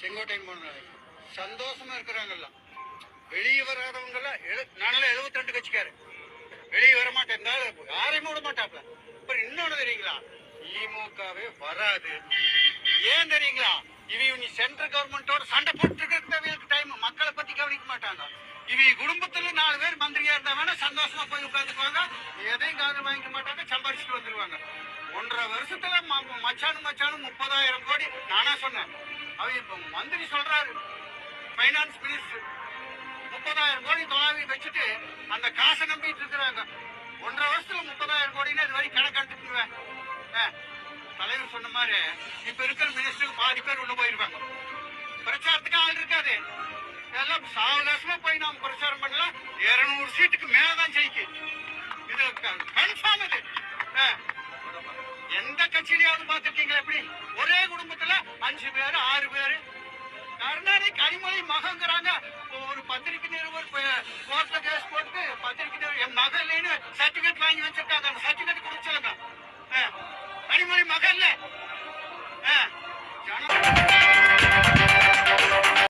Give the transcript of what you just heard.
செங்கோட்டையன் போன சந்தோஷமா இருக்கிறாங்கல்ல வெளியே வராதவங்க எல்லாம் நானெல்லாம் எழுபத்தி ரெண்டு கட்சிக்காரு. வெளியே வர மாட்டேன் யாரையும் விட மாட்டாப்ல இப்ப இன்னொன்னு தெரியுங்களா? திமுகவே வராது. ஏன் தெரியுங்களா? இவங்க நீ சென்ட்ரல் கவர்மெண்டோட சண்டை போட்டு டைம் மக்களை பத்தி கவனிக்க மாட்டாங்க. இவங்க குடும்பத்துல நாலு பேர் மந்திரியா இருந்தா வேணா சந்தோஷமா போய் உட்காந்துக்குவாங்க. எதையும் காதல் வாங்கிக்க மாட்டாங்க சம்பாரிச்சுட்டு வந்துருவாங்க. ஒன்றரை வருஷத்துல ம- மச்சானு மச்சானு முப்பதாயிரம் கோடி. நானா சொன்னேன். அவர் இப்போ மந்திரி சொல்றாரு. பைனான்ஸ் மினிஸ்டர் முப்பதாயிரம் கோடி தொலாவி வச்சுட்டு அந்த காசை நம்பிட்டு இருக்கிறாங்க. ஒன்றரை வருஷத்துல முப்பதாயிரம் கோடின்னு இது வரைக்கும் கணக்கெடுத்துக்குவேன் தலைவர் சொன்ன மாதிரி இப்ப இருக்கிற மினிஸ்டருக்கு பாதி பேர் உள்ள போயிருவாங்க பிரச்சாரத்துக்கு ஆள் இருக்காது. எல்லாம் சாவகாசமா போய் நாம் பிரச்சாரம் பண்ணலாம் இருநூறு சீட்டுக்கு மேலதான் ஜெயிக்கு. இது கன்ஃபார்ம் இது. எந்த கட்சியிலையாவது பார்த்துருக்கீங்களா எப்படி? பேரு ஆறு பேரு. கருணாநிதி கனிமொழி மகங்கிறாங்க ஒரு பத்திரிகை நிறுவனம் கோர்ட்ல கேஸ் போட்டு பத்திரிகை நிறுவனம் என் மகள்னு சர்டிபிகேட் வாங்கி வச்சிருக்காங்க. அந்த சர்டிபிகேட் கொடுத்துருங்க ஆ. கனிமொழி மகள்ல